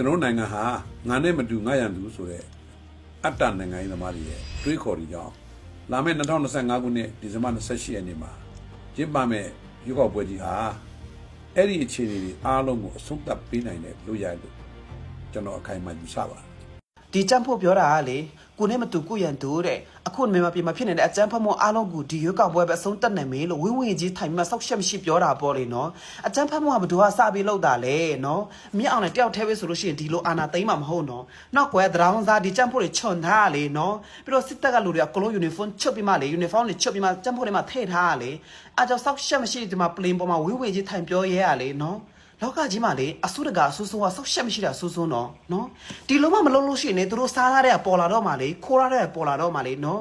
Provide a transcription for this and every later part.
ကျွန်တော်တို့နိုင်ငံဟာငါနဲ့မတူငါရန်သူဆိုတဲ့အတ္တနိုင်ငံရေးသမားတွေရဲ့တွေးခေါ်တွေကြောင့်လာမယ့်2025ခုနှစ်ဒီဇင်ဘာ28ရက်နေ့မှာကျင်းပမယ့်ရွေးကောက်ပွဲကြီးဟာအဲ့ဒီအခြေအနေတွေအားလုံးကိုအဆုံးသတ်ပေးနိုင်တဲ့လို့ရလို့ကျွန်တော်အခိုင်အမာယူဆပါတယ် ဒီကြမ်းဖို့ပြောတာကလေကိုနဲ့မတူကိုရန်တူတဲ့အခုမြန်မာပြည်မှာဖြစ်နေတဲ့အကြမ်းဖက်မှုအားလုံးကိုဒီရွက်ကောက်ပွဲပဲအဆုံးတတ်နိုင်မေးလို့ဝင်းဝင်းကြီးထိုင်မှဆောက်ရှက်မရှိပြောတာပေါ့လေနော်အကြမ်းဖက်မှုကဘယ်သူကစပြီးလောက်တာလဲနော်မြင့်အောင်နဲ့တယောက်တည်းပဲဆိုလို့ရှိရင်ဒီလိုအာဏာသိမ်းမှာမဟုတ်နော်နောက်ကွယ်သရောင်းစားဒီကြမ်းဖို့တွေခြုံထားရလေနော်ပြီးတော့စစ်တပ်ကလူတွေကကလုံးယူနီဖောင်းချုပ်ပြီးမှလေယူနီဖောင်းတွေချုပ်ပြီးမှကြမ်းဖို့တွေမှထည့်ထားရလေအားကြောင့်ဆောက်ရှက်မရှိဒီမှာပလင်ပေါ်မှာဝင်းဝင်းကြီးထိုင်ပြောရဲရလေနော် လောကကြီးမှာလေအဆုတကအဆူဆူကဆောက်ရှက်မရှိတာဆူဆူနော်နော်ဒီလိုမှမလုပ်လို့ရှိရင်လေသူတို့စားထားတဲ့ပေါ်လာတော့မှလေခိုးရတဲ့ပေါ်လာတော့မှလေနော်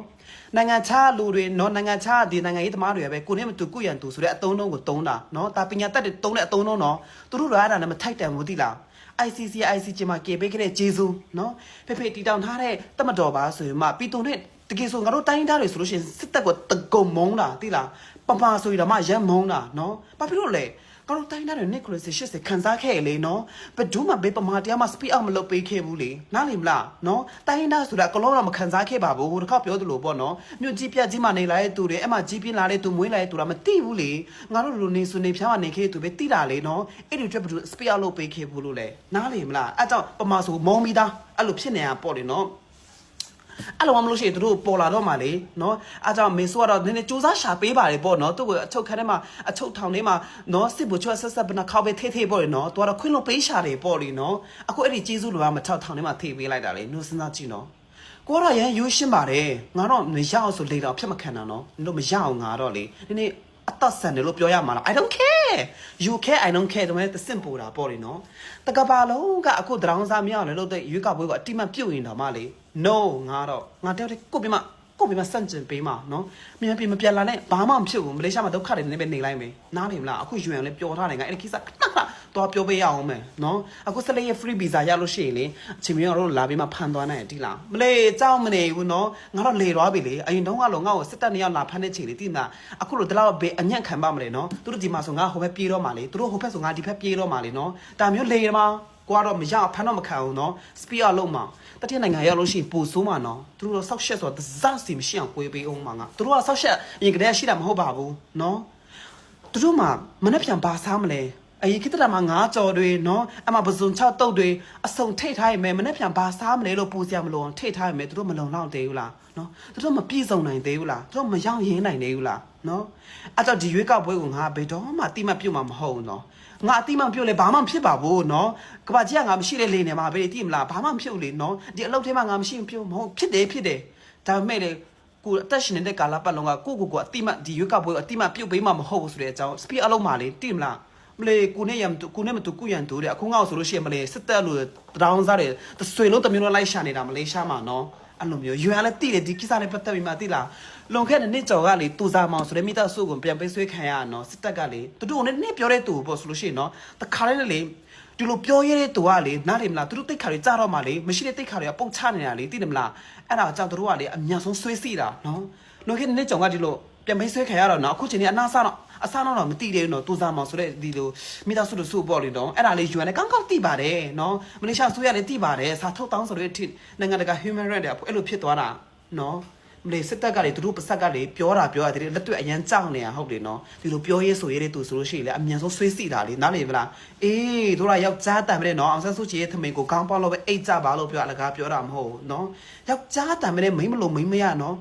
နိုင်ငံခြားလူတွေနော်နိုင်ငံခြားဒီနိုင်ငံရေးသမားတွေပဲကိုနေမတူကုရန်တူဆိုတဲ့အတုံးလုံးကိုတုံးတာနော်ဒါပညာတတ်တွေတုံးတဲ့အတုံးလုံးနော်သူတို့လည်းအဲ့ဒါနဲ့မထိုက်တန်ဘူးသိလား ICC ICC မှာကေပေးခဲ့တဲ့ဂျေဇူးနော်ဖေဖေတီတောင်ထားတဲ့တမတော်ပါဆိုရင်မှပြည်သူနဲ့တကယ်ဆိုငါတို့တိုင်းသားတွေဆိုလို့ရှိရင်စစ်တပ်ကတကုံမုံတာသိလားပမာဆိုရင်တော့မှရမ်းမုံတာနော်ဘာဖြစ်လို့လဲ ကောတော့တိုင်းသားတွေ Nicholas 80ခန်းစားခဲ့လေနော်ဘယ်သူမှဘေးပမာတရားမှ speed out မလုပ်ပေးခဲ့ဘူးလေနားလည်မလားနော်တိုင်းသားဆိုတာကလုံးတော့မခန်းစားခဲ့ပါဘူးဟိုတစ်ခါပြောသလိုပေါ့နော်မြို့ကြီးပြကြီးမှနေလာတဲ့သူတွေအဲ့မှာကြီးပြင်းလာတဲ့သူမွေးလာတဲ့သူကမသိဘူးလေငါတို့လူနေစုနေဖြားမှနေခဲ့တဲ့သူပဲသိတာလေနော်အဲ့ဒီအတွက်ဘယ်သူ speed out လုပ်ပေးခဲ့ဘူးလို့လေနားလည်မလားအဲ့ကြောင့်ပမာဆိုမုံမိသားအဲ့လိုဖြစ်နေတာပေါ့လေနော် အဲ့လိုမှမလို့ရှိရင်သူတို့ပေါ်လာတော့မှလေနော်အားကြောင့်မေဆိုကတော့နည်းနည်းစူးစမ်းရှာပေးပါလေပေါ့နော်သူကအချုပ်ခန်းထဲမှာအချုပ်ထောင်ထဲမှာနော်စစ်ဘူချွတ်ဆက်ဆက်ဘနာခေါပဲထေးထေးပေါ့လေနော်သူကတော့ခွင့်လို့ပေးရှာတယ်ပေါ့လေနော်အခုအဲ့ဒီကျေးဇူးလိုကမထောက်ထောင်ထဲမှာထေးပေးလိုက်တာလေနှုတ်စဉ်းစားကြည့်နော်ကိုကတော့ရန်ယူရှင်းပါတယ်ငါတော့မရအောင်ဆိုလေတော့ဖြစ်မခံတာနော်တို့မရအောင်ငါတော့လေဒီနေ့အသက်ဆန်တယ်လို့ပြောရမှာလား I don't care you care I don't care တမန်တစင်ပူတာပေါ့လေနော်တကဘာလုံးကအခုဒရောင်းစားမရအောင်လေလို့တဲ့ရွေးကောက်ပွဲကအတိမပြုတ်ရင်တော့မှလေ no ငါတော့ငါတယောက်တည်းကိုပြမကိုပြမစန့်ကျင်ပေးမှာနော်မြန်ပြမပြန်လာနဲ့ဘာမှမဖြစ်ဘူးမလေးရှားမှာဒုက္ခတွေနေပဲနေလိုက်မယ်နားနေမလားအခုယူရန်လည်းပျော်ထားတယ်ငါအဲ့ဒီကိစ္စခဏခဏတော့ပြောပေးရအောင်မယ်နော်အခုစလေးရဲ့ free visa ရလို့ရှိရင်လေအချိန်မျိုးတော့လာပြီးမှဖန်သွားနိုင်တယ်ဒီလားမလေးကြောက်မနေဘူးနော်ငါတော့လေသွားပြီလေအရင်တုန်းကလောငါ့ကိုစစ်တပ်နေရောက်လာဖမ်းတဲ့ချိန်လေတိမလားအခုလိုတလောက်ဘေးအညံ့ခံပါမလဲနော်သူတို့ဒီမှာဆိုငါဟိုဘက်ပြေးတော့မှလေသူတို့ဟိုဘက်ဆိုငါဒီဘက်ပြေးတော့မှလေနော်ဒါမျိုးလေမှာ ကိုကတော့မရဖမ်းတော့မခံဘူးနော် speed up လုပ်မှာတတိယနိုင်ငံရောက်လို့ရှိရင်ပူဆိုးမှာနော်သူတို့တော့ဆောက်ရှက်ဆိုတော့ဇက်စီမရှိအောင်ကိုယ်ပေးအောင်မှာငါသူတို့ကဆောက်ရှက်အရင်ကတည်းကရှိတာမဟုတ်ပါဘူးနော်သူတို့မှမနှက်ပြန်ပါစားမလဲအရင်ခေတ္တမှာငါးကြော်တွေနော်အမပဇွန်6တုတ်တွေအစုံထိတ်ထားရမယ်မနှက်ပြန်ပါစားမလဲလို့ပူစရာမလိုအောင်ထိတ်ထားရမယ်သူတို့မလုံလောက်သေးဘူးလားနော်သူတို့မပြည့်စုံနိုင်သေးဘူးလားသူတို့မရောက်ရင်းနိုင်သေးဘူးလား နော်အဲ့တော့ဒီရွေးကောက်ပွဲကိုငါဘယ်တော့မှတိမပြုတ်မှာမဟုတ်ဘူးနော်ငါအတိမပြုတ်လဲဘာမှဖြစ်ပါဘူးနော်ကဘာကြီးကငါမရှိတဲ့လေနေမှာပဲတိမလားဘာမှဖြစ်ဘူးလေနော်ဒီအလုပ်ထဲမှာငါမရှိပြုတ်မဟုတ်ဖြစ်တယ်ဖြစ်တယ်ဒါပေမဲ့လေကိုအသက်ရှင်နေတဲ့ကာလပတ်လုံးကကိုကိုကိုအတိမဒီရွေးကောက်ပွဲကိုအတိမပြုတ်ပေးမှာမဟုတ်ဘူးဆိုတဲ့အကြောင်း speed အလုပ်မှာလေတိမလားမလေကိုနဲ့ရံကိုနဲ့မတူကိုရံတူတဲ့အခုငါ့ကိုဆိုလို့ရှိရင်မလေစစ်တက်လို့တောင်းစားတယ်ဆွေလုံးတစ်မျိုးလုံးလိုက်ရှာနေတာမလေးရှားမှာနော် အဲ့လိုမျိုးယူရန်လည်းတိတယ်ဒီကိစ္စနဲ့ပတ်သက်ပြီးမှတိလားလွန်ခဲ့တဲ့နှစ်ကျော်ကလေတူစားမောင်ဆိုတဲ့မိသားစုကိုပြန်ပေးဆွေးခံရအောင်စစ်တပ်ကလေတူတူနဲ့နှစ်ပြောတဲ့သူပေါ့ဆိုလို့ရှိရင်နော်တခါလေးလေဒီလိုပြောရတဲ့သူကလေနားတယ်မလားသူတို့တိတ်ခါတွေကြားတော့မှလေမရှိတဲ့တိတ်ခါတွေကပုံချနေတာလေသိတယ်မလားအဲ့ဒါကြောင့်သူတို့ကလေအများဆုံးဆွေးစီတာနော်လွန်ခဲ့တဲ့နှစ်ကျော်ကဒီလို ပြန်ပေးဆွေးခံရတော့နော်အခုချိန်ကြီးအနာစားတော့အစားတော့မသိသေးဘူးနော်တူစားမောင်ဆိုတဲ့ဒီလိုမိသားစုတို့စုပေါ့လေနော်အဲ့ဒါလေးယူရနဲ့ကောင်းကောင်းသိပါတယ်နော်မလေးရှားဆိုရလည်းသိပါတယ်စာထုတ်တောင်းဆိုတဲ့အထိနိုင်ငံတကာ human rights တွေအဲ့လိုဖြစ်သွားတာနော်မလေးစစ်တပ်ကလေသူတို့ပါဆက်ကလေပြောတာပြောရတယ်လက်တွေ့အရန်ကြောက်နေတာဟုတ်တယ်နော်ဒီလိုပြောရဲဆိုရဲတဲ့သူဆိုလို့ရှိရင်လေအမြန်ဆုံးဆွေးစီတာလေနားလေမလားအေးတို့ကယောက်ျားတန်မတဲ့နော်အောင်ဆန်းစုကြည်ရဲ့သမင်ကိုကောင်းပေါက်လို့ပဲအိတ်ကြပါလို့ပြောအလကားပြောတာမဟုတ်ဘူးနော်ယောက်ျားတန်မတဲ့မိန်းမလို့မိန်းမရနော်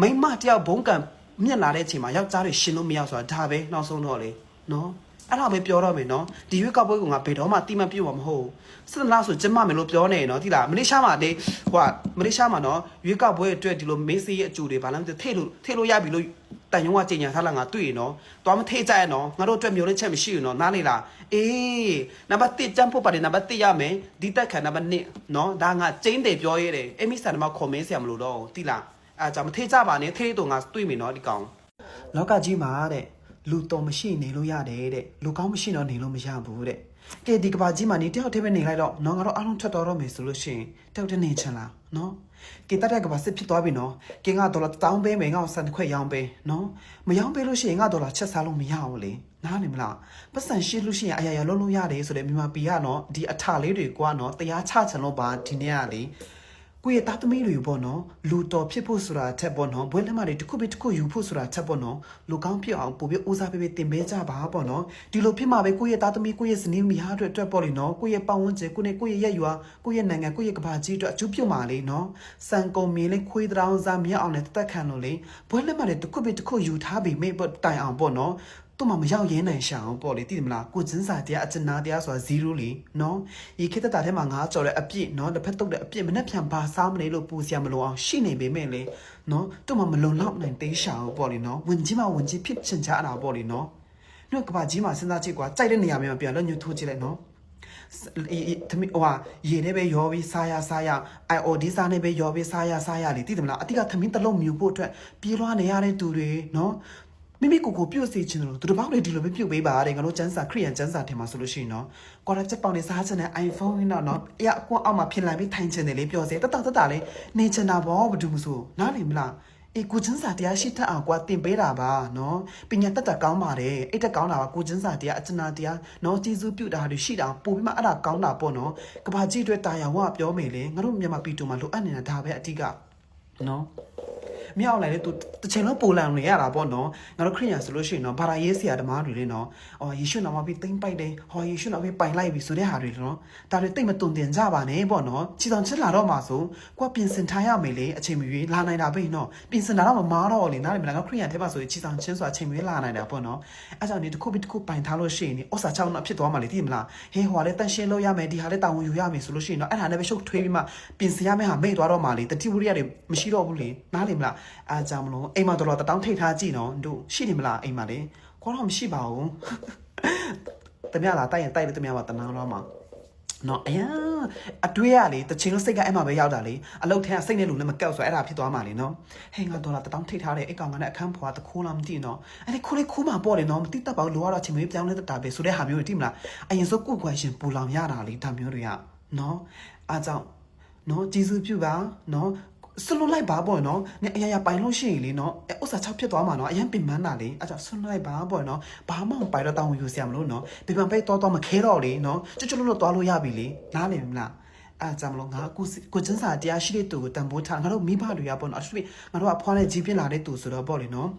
မိန်းမတယောက်ဘုံကံ မြင့်လာတဲ့အချိန်မှာယောက်ျားတွေရှင်လို့မရဆိုတာဒါပဲနောက်ဆုံးတော့လေနော်အဲ့ဒါပဲပြောတော့မယ်နော်ဒီရွေးကောက်ပွဲကငါဘယ်တော့မှတိမပြုတ်မှာမဟုတ်ဘူးစစ်လားဆိုကျမမယ်လို့ပြောနေနော်ဒီလားမလေးရှားမှာလေဟိုကမလေးရှားမှာနော်ရွေးကောက်ပွဲအတွက်ဒီလိုမေးစေးရဲ့အကျိုးတွေဘာလဲမသိထိတ်လို့ထိတ်လို့ရပြီလို့တန်ယုံကကြင်ညာထားလာငါတွေ့ရနော်သွားမထိတ်ကြရနော်ငါတို့အတွက်မျိုးလေးချက်မရှိဘူးနော်နားလေလားအေးနံပါတ်1ကျန်းဖို့ပါတယ်နံပါတ်1ရမယ်ဒီတက်ခံနံပါတ်2နော်ဒါငါကျင်းတယ်ပြောရဲတယ်အမိဆန်မခေါ်မင်းဆရာမလို့တော့တိလား အဲကြောင့်မထိတ်ကြပါနဲ့ထိတ်တော့ငါတွေ့ပြီနော်ဒီကောင်လောကကြီးမှာတဲ့လူတော်မရှိနေလို့ရတယ်တဲ့လူကောင်းမရှိတော့နေလို့မရဘူးတဲ့ကဲဒီကဘာကြီးမှာနေတယောက်တည်းပဲနေလိုက်တော့နော်ငါတို့အားလုံးထွက်တော်တော့မယ်ဆိုလို့ရှိရင်တယောက်တည်းနေချင်လားနော်ကဲတတ်တဲ့ကဘာစစ်ဖြစ်သွားပြီနော်ကဲငါဒေါ်လာတောင်းပေးမယ်ငါ့ကိုစံတစ်ခွက်ရောင်းပေးနော်မရောင်းပေးလို့ရှိရင်ငါဒေါ်လာချက်စားလို့မရဘူးလေနားနေမလားပတ်စံရှိလို့ရှိရင်အရာရာလုံးလုံးရတယ်ဆိုတဲ့မြန်မာပြည်ကနော်ဒီအထလေးတွေကွာနော်တရားချချင်လို့ပါဒီနေ့ကလေ ကိုယ့်ရဲ့သားသမီးတွေပေါ့နော်လူတော်ဖြစ်ဖို့ဆိုတာအထက်ပေါ့နော်ဘွဲလက်မတွေတစ်ခုပြီးတစ်ခုယူဖို့ဆိုတာအထက်ပေါ့နော်လူကောင်းဖြစ်အောင်ပို့ပြီးဦးစားပေးပေးတင်ပေးကြပါပေါ့နော်ဒီလိုဖြစ်မှာပဲကိုယ့်ရဲ့သားသမီးကိုယ့်ရဲ့ဇနီးမိဟာအတွက်အတွက်ပေါ့လေနော်ကိုယ့်ရဲ့ပတ်ဝန်းကျင်ကိုယ့်နဲ့ကိုယ့်ရဲ့ရက်ရွာကိုယ့်ရဲ့နိုင်ငံကိုယ့်ရဲ့ကဘာကြီးအတွက်အကျိုးပြုမှာလေနော်စံကုန်မီလေးခွေးတောင်စားမြောက်အောင်နဲ့တက်ခံလို့လေဘွဲလက်မတွေတစ်ခုပြီးတစ်ခုယူထားပြီးမိပေါ့တိုင်အောင်ပေါ့နော် သူ့မှာမရောက်ရင်းနိုင်ရှာအောင်ပေါ့လေသိတယ်မလားကိုကျင်းစာတရားအကျဉ်းနာတရားဆိုတာ0လေနော်ဒီခေတ်သက်တာထဲမှာငါကြော်တဲ့အပြစ်နော်တစ်ဖက်တုတ်တဲ့အပြစ်မနှက်ဖြန်ဘာစားမလဲလို့ပူစရာမလိုအောင်ရှိနေပေမဲ့လေနော်သူ့မှာမလုံလောက်နိုင်သေးရှာအောင်ပေါ့လေနော်ဝင်ကြီးမှဝင်ကြီးဖြစ်ချင်ကြတာပေါ့လေနော်ညကဘာကြီးမှာစဉ်းစားကြည့်ကွာကြိုက်တဲ့နေရာမျိုးမှာပြန်လက်ညှိုးထိုးကြည့်လိုက်နော်အေးသမီးဟိုဟာရေနဲ့ပဲရောပြီးစားရစားရ IOD စားနဲ့ပဲရောပြီးစားရစားရလေသိတယ်မလားအတိကသမီးတစ်လုံးမြူဖို့အတွက်ပြေးလွှားနေရတဲ့သူတွေနော် မိမိကိုယ်ကိုပြုတ်စေချင်တယ်လို့သူတို့ဘောက်တွေဒီလိုပဲပြုတ်ပေးပါတဲ့ငါတို့ကျန်းစာခရီးယန်ကျန်းစာထင်မှာဆိုလို့ရှိရင်နော်ကွာချက်ပေါင်နေစားချင်တဲ့ iPhone တော့နော်အရာအကွန်းအောက်မှာဖြစ်လာပြီးထိုင်ချင်တယ်လေပြောစေတတတတလေးနေချင်တာဘောဘာလို့မဆိုနားနေမလားအေးကိုချင်းစာတရားရှိထက်အောင်ကွာတင်ပေးတာပါနော်ပညာတတ်တာကောင်းပါတယ်အဲ့တက်ကောင်းတာပါကိုချင်းစာတရားအကျဉ်းနာတရားနော်ကျေးဇူးပြုတာတွေရှိတာပို့ပြီးမှအဲ့ဒါကောင်းတာပေါ့နော်ကဘာကြီးအတွက်တာယာဝပြောမယ်လေငါတို့မြန်မာပြည်သူမှာလိုအပ်နေတာဒါပဲအတိကနော် မြောက်လိုက်လေသူတစ်ချိန်လုံးပိုလန်နေရတာပေါ့နော်ငါတို့ခရိယန်ဆိုလို့ရှိရင်နော်ဘာသာရေးဆရာဓမ္မတွေလေနော်အော်ယေရှုနာမပြီးသိမ့်ပိုက်တယ်ဟောယေရှုနာမပြီးပိုင်လိုက်ပြီဆိုတဲ့ဟာတွေနော်ဒါတွေတိတ်မတုန်တင်ကြပါနဲ့ပေါ့နော်ချီတောင်ချစ်လာတော့မှာဆိုကိုကပြင်ဆင်ထားရမယ်လေအချိန်မရွေးလာနိုင်တာပဲနော်ပြင်ဆင်တာတော့မမားတော့လေနားလေမလားငါခရိယန်ထဲမှာဆိုရင်ချီတောင်ချင်းဆိုတာအချိန်မရွေးလာနိုင်တာပေါ့နော်အဲကြောင့်ဒီတစ်ခုပြီးတစ်ခုပိုင်ထားလို့ရှိရင်ဩစာချောင်းတော့ဖြစ်သွားမှာလေသိမလားဟေးဟိုကလည်းတန်ရှင်းလို့ရမယ်ဒီဟာလည်းတာဝန်ယူရမယ်ဆိုလို့ရှိရင်တော့အဲ့ဒါနဲ့ပဲရှုပ်ထွေးပြီးမှပြင်ဆင်ရမယ့်ဟာမေ့သွားတော့မှာလေတတိဝရိယတွေမရှိတော့ဘူးလေနားလေမလားအားကြောင့်မလို့အိမ်မှာတော့တတောင်းထိတ်ထားကြည့်နော်တို့ရှိနေမလားအိမ်မှာလေခေါ်တော့မရှိပါဘူးတမရလာတိုက်ရင်တိုက်လို့တမရပါတနာတော့မှာနော်အယားအတွေးရလေတချင်းလို့စိတ်ကအဲ့မှာပဲရောက်တာလေအလုတ်ထဲကစိတ်နဲ့လူနဲ့မကောက်ဆိုအဲ့ဒါဖြစ်သွားမှာလေနော်ဟဲ့ငါဒေါ်လာတတောင်းထိတ်ထားတယ်အဲ့ကောင်ကလည်းအခန်းဖွာတခိုးလားမသိနော်အဲ့ဒီခိုးလေးခိုးမှာပေါ့လေနော်မသိတတ်ပါဘူးလိုကတော့ချိန်မေးပြောင်းလဲတတ်တာပဲဆိုတဲ့ဟာမျိုးတွေတိမလားအရင်ဆုံးကိုယ်ကွယ်ရှင်ပူလောင်ရတာလေဒါမျိုးတွေကနော်အားကြောင့်နော်ဂျေဇုပြုပါနော် ဆွလွန်လိုက်ပါပေါ့နော်။နေအရာရာပိုင်လို့ရှိရင်လေနော်။အဲဥစ္စာချောက်ဖြစ်သွားမှာနော်။အရင်ပင်ပန်းတာလေ။အဲကြောင့်ဆွလွန်လိုက်ပါပေါ့နော်။ဘာမှမပိုင်တော့တောင်းယူစရာမလိုနော်။ပင်ပန်းပိတ်တော့တော့မခဲတော့လေနော်။ကျွတ်ကျွတ်လွတ်လွတ်သွားလို့ရပြီလေ။နားလည်မလား။အဲကြောင့်မလို့ငါကိုကိုကျန်းစာတရားရှိတဲ့သူကိုတန်ဖိုးထားငါတို့မိဘတွေကပေါ့နော်။အထူးဖြင့်ငါတို့ကဖွားနဲ့ကြီးပြင်းလာတဲ့သူဆိုတော့ပေါ့လေနော်။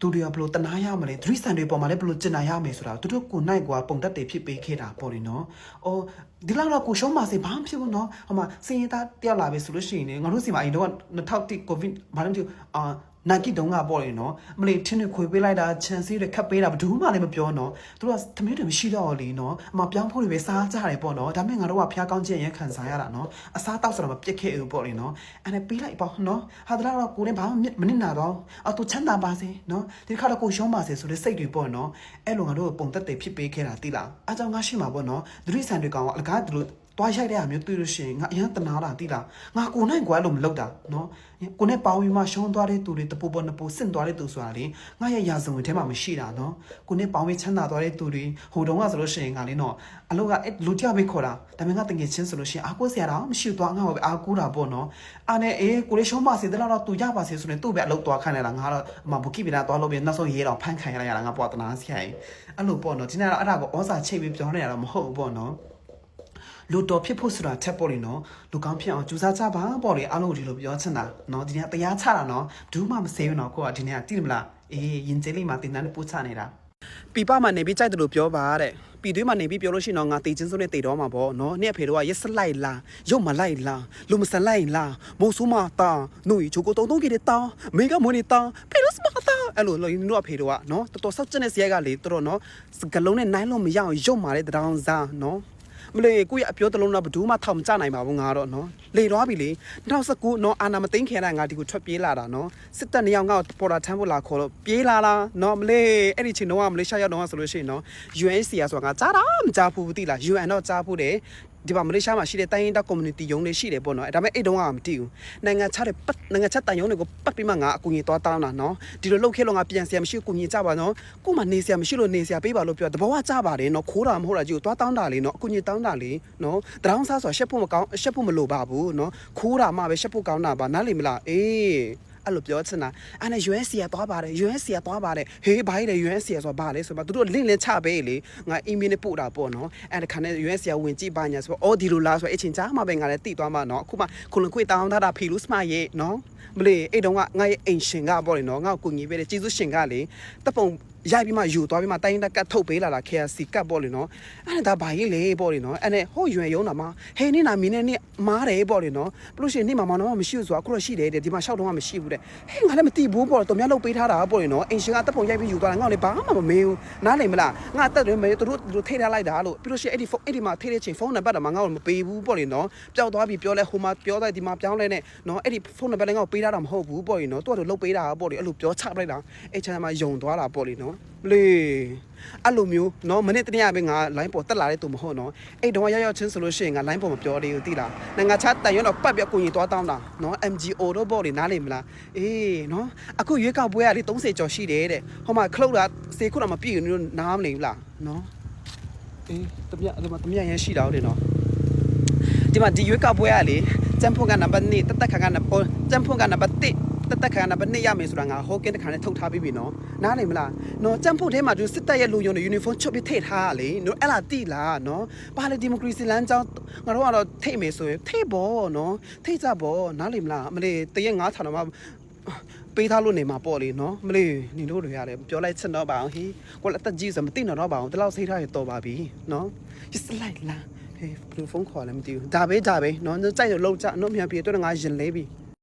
သူတွေကဘလို့တနာရမလဲသတိစံတွေပေါ်မှာလည်းဘလို့ကျင်နာရမယ်ဆိုတာသူတို့ကိုနိုင်ကွာပုံတက်တွေဖြစ်ပေးခဲ့တာပေါ့လေနော်။အော်ဒီလောက်တော့ကိုရှုံးပါစေဘာမှဖြစ်ဘူးနော်။ဟိုမှာစင်ရသားတယောက်လာပြီဆိုလို့ရှိရင်လေငါတို့စီမှာအရင်တော့2000ကိုဗစ်ဘာလို့မဖြစ်အာ နာကီတုံးကပေါ့လေနော်။မလေးထင်းတွေခွေပေးလိုက်တာချန်စီတွေခတ်ပေးတာဘယ်သူမှလည်းမပြောနော်။သူတို့ကသမီးတွေမရှိတော့ဘူးလीနော်။အမပြောင်းဖို့တွေပဲစားကြတယ်ပေါ့နော်။ဒါပေမဲ့ငါတို့ကဖျားကောင်းခြင်းရခံစားရတာနော်။အစားတောက်ဆိုတော့မပြစ်ခဲ့ဘူးပေါ့လေနော်။အဲ့ဒါပေးလိုက်ပေါ့နော်။ဟာတလားတော့ကိုလည်းဘာမှမနစ်နာတော့အတူချမ်းသာပါစေနော်။ဒီခါတော့ကိုရှုံးပါစေဆိုတဲ့စိတ်တွေပေါ့နော်။အဲ့လိုငါတို့ပုံသက်တွေဖြစ်ပေးခဲ့တာတိလား။အားကြောင့်ငါရှိမှာပေါ့နော်။သတိဆန်တွေကောင်ကအလကားဒီလို တွားရိုက်တဲ့အမျိုးတွေ့လို့ရှိရင်ငါအရင်တနာတာတိလားငါကိုနိုင်ကွာလို့မလုပ်တာနော်ကိုနဲ့ပေါင်းပြီးမှရှုံးသွားတဲ့သူတွေတပူပေါ်နပူဆင့်သွားတဲ့သူဆိုတာလေငါရဲ့ရာဇဝင်ထဲမှာမရှိတာနော်ကိုနဲ့ပေါင်းပြီးချမ်းသာသွားတဲ့သူတွေဟိုတုန်းကဆိုလို့ရှိရင်ငါလေးနော်အလုပ်ကအဲ့လူတယောက်ပဲခေါ်တာဒါပေမဲ့ငါတငယ်ချင်းဆိုလို့ရှိရင်အားကိုးစရာတော့မရှိသွားငါ့ကိုပဲအားကိုးတာပေါ့နော်အားနဲ့အေးကိုလေးရှုံးပါစေတလားတော့သူရပါစေဆိုရင်သူ့ပဲအလုပ်သွားခိုင်းလိုက်တာငါတော့အမဘူကိပီနာသွားလို့ပြီးနောက်ဆုံးရေးတော့ဖန်ခံရရတာငါပေါ်တနာဆရာကြီးအဲ့လိုပေါ့နော်ဒီနေ့တော့အဲ့ဒါကိုဩစာချိတ်ပြီးပြောနေရတာမဟုတ်ဘူးပေါ့နော် လူတော်ဖြစ်ဖို့ဆိုတာထက်ပေါ့လေနော်လူကောင်းဖြစ်အောင်ကြိုးစားကြပါပေါ့လေအားလုံးဒီလိုပြောချင်တာနော်ဒီနေ့တရားချတာနော်ဘူးမှမစေဘူးနော်ကိုကဒီနေ့တိတယ်မလားအေးရင်ကျေးလေးမှာတင်တန်းနဲ့ပို့ချနေတာပြပမှာနေပြီးကြိုက်တယ်လို့ပြောပါတဲ့ပြည်တွင်းမှာနေပြီးပြောလို့ရှိရင်တော့ငါတေချင်းစုံနဲ့တေတော့မှာပေါ့နော်နေ့အဖေတို့ကရက်စလိုက်လားရုပ်မလိုက်လားလူမစလိုက်လားမိုးဆူမတာနူချိုကိုတုံတုံကြီးတာမေကမွေနေတာဖေလို့စမတာအဲ့လိုလို့တို့အဖေတို့ကနော်တော်တော်ဆောက်ကျတဲ့ဇရိုက်ကလေတော်တော်နော်စကလုံးနဲ့နိုင်လို့မရအောင်ရုပ်မာတဲ့တောင်စားနော် မလေးကိုရဲ့အပြောတလုံးတော့ဘယ်သူမှထောက်မကြနိုင်ပါဘူးငါတော့နော်လေတော့ပြီလေ2019နော်အာနာမသိန်းခဲတာငါဒီကိုထွက်ပြေးလာတာနော်စစ်တပ်နှစ်ယောက်ငါ့ကိုပေါ်တာထမ်းဖို့လာခေါ်တော့ပြေးလာလားနော်မလေးအဲ့ဒီချိန်တော့မလေးရှားရောက်တော့ဆိုလို့ရှိရင်နော် UNHCR ဆိုတာငါကြားတာမကြားဘူးတိလား UN တော့ကြားဘူးတယ် ဒီမှာမလေးရှားမှာရှိတဲ့တိုင်းရင်းသား community ရုံးတွေရှိတယ်ပေါ့နော်အဲဒါပေမဲ့အဲ့တုန်းကမသိဘူးနိုင်ငံခြားတဲ့ပတ်နိုင်ငံခြားတန်ရုံးတွေကိုပတ်ပြီးမှငါအကူအညီသွားတောင်းတာနော်ဒီလိုလှုပ်ခဲလို့ငါပြန်ဆရာမရှိဘူးအကူအညီကြပါနော်ကို့မှာနေဆရာမရှိလို့နေဆရာပေးပါလို့ပြောတဘောကကြပါတယ်နော်ခိုးတာမဟုတ်တာကြီးကိုသွားတောင်းတာလေနော်အကူအညီတောင်းတာလေနော်တရောင်းစားဆိုတာရှက်ဖို့မကောင်းရှက်ဖို့မလိုပါဘူးနော်ခိုးတာမှပဲရှက်ဖို့ကောင်းတာပါနားလည်မလားအေး အဲ့လိုပြောချင်တာအဲ့နဲ့ UNC ကသွားပါတယ် UNC ကသွားပါတယ်ဟေးဘာကြီးလဲ UNC ကဆိုတော့ဘာလဲဆိုတော့သူတို့ link လေးချပေးလေငါ email နဲ့ပို့တာပေါ့နော်အဲ့ဒါခါနဲ့ UNC ကဝင်ကြည့်ပါညာဆိုတော့အော်ဒီလိုလားဆိုတော့အချင်းကြားမှာပဲငါလည်းတိသွားမှာနော်အခုမှခုလခွေတောင်းထားတာဖီလူစမရဲ့နော်မလေးအဲ့တုန်းကငါရဲ့အိမ်ရှင်ကပေါ့လေနော်ငါ့ကိုကူညီပေးတယ်ကျေးဇူးရှင်ကလေတပ်ပုံရိုက်ပြီးမှယူသွားပြီးမှတိုင်းတက်ကတ်ထုတ်ပေးလာတာ KRC ကတ်ပေါ့လေနော်အဲ့ဒါဒါဘာကြီးလဲပေါ့လေနော်အဲ့နဲ့ဟိုရွယ်ရုံးတာမှာဟဲနေနာမီနဲ့နေမားတယ်ပေါ့လေနော်ဘလို့ရှိရင်နေမှာမနော်မရှိဘူးဆိုတော့အခုတော့ရှိတယ်တဲ့ဒီမှာရှောက်တော့မှမရှိဘူးတဲ့ဟဲငါလည်းမသိဘူးပေါ့တော်များလောက်ပေးထားတာပေါ့လေနော်အင်ရှင်ကတပ်ပုံရိုက်ပြီးယူသွားတာငါလည်းဘာမှမမေးဘူးနားလည်မလားငါတက်တယ်မေးသူတို့သူတို့ထိထားလိုက်တာလို့ပြီးလို့ရှိရင်အဲ့ဒီဖုန်းအဲ့ဒီမှာထိတဲ့ချိန်ဖုန်းနံပါတ်တော့မှငါ့ကိုမပေးဘူးပေါ့လေနော်ပျောက်သွားပြီပြောလဲဟိုမှာပြောလိုက်ဒီမှာပြောင်းလဲနဲ့နော်အဲ့ဒီဖုန်းနံပါတ်လည်းငါ့ကိုပေးထားတာမဟုတ်ဘူးပေါ့လေနော်သူကတို့လုတ်ပေးတာပေါ့လေအဲ့လိုပြောချပလိုက်တာအဲ့ချမ်းမှာယုံသွားတာပေါ့လေနော်လေအဲ့လိုမျိုးနော်မနေ့တနေ့ကပဲငါ line ပေါ်တက်လာတဲ့သူမဟုတ်နော်အဲ့တော့ရောက်ရောက်ချင်းဆိုလို့ရှိရင်ငါ line ပေါ်မပြောသေးဘူးတိလားနိုင်ငံခြားတန်ရွံ့တော့ပတ်ပြကိုရင်သွားတောင်းတာနော် MGO တော့ပေါ့လေနားလည်မလားအေးနော်အခုရွေးကောက်ပွဲကလေ30ကျော်ရှိတယ်တဲ့ဟိုမှာခလုတ်တာစေခုတော့မပြည့်ဘူးလို့နားမလည်ဘူးလားနော်အေးတမဒီမှာတမရရန်ရှိတာဟုတ်တယ်နော်ဒီမှာဒီရွေးကောက်ပွဲကလေ ကျန်းဖုန်ကနံပါတ်1တက်တက်ခါကနံပါတ်ကျန်းဖုန်ကနံပါတ်1တက်တက်ခါကနံပါတ်2ရမယ်ဆိုတာငါဟောကင်းတစ်ခါနဲ့ထုတ်ထားပြီးပြီနော်နားလည်မလားနော်ကျန်းဖုန်ထဲမှာသူစစ်တပ်ရဲ့လူယုံတွေယူနီဖောင်းချုပ်ပြီးထည့်ထားတာလေနော်အဲ့လားတိလားနော်ဘာလဲဒီမိုကရေစီလမ်းကြောင်းငါတို့ကတော့ထိတ်မယ်ဆိုရင်ထိတ်ပေါ့နော်ထိတ်ကြပေါ့နားလည်မလားမလေးတရက်9ထောင်တော့မှပေးထားလို့နေမှာပေါ့လေနော်မလေးနေတို့တွေရတယ်ပြောလိုက်ချင်တော့ပါအောင်ဟေးကိုလည်းအသက်ကြီးဆိုမသိတော့ပါအောင်ဒီလောက်စိတ်ထားရတော့ပါပြီနော် just like လား ဟေးဘယ်လိုဖုန်းခေါ်လဲမသိဘူးဒါပဲဒါပဲနော်စိုက်လို့လောက်ကြနော်မြန်ပြေတော့ငါရင်လဲပြီ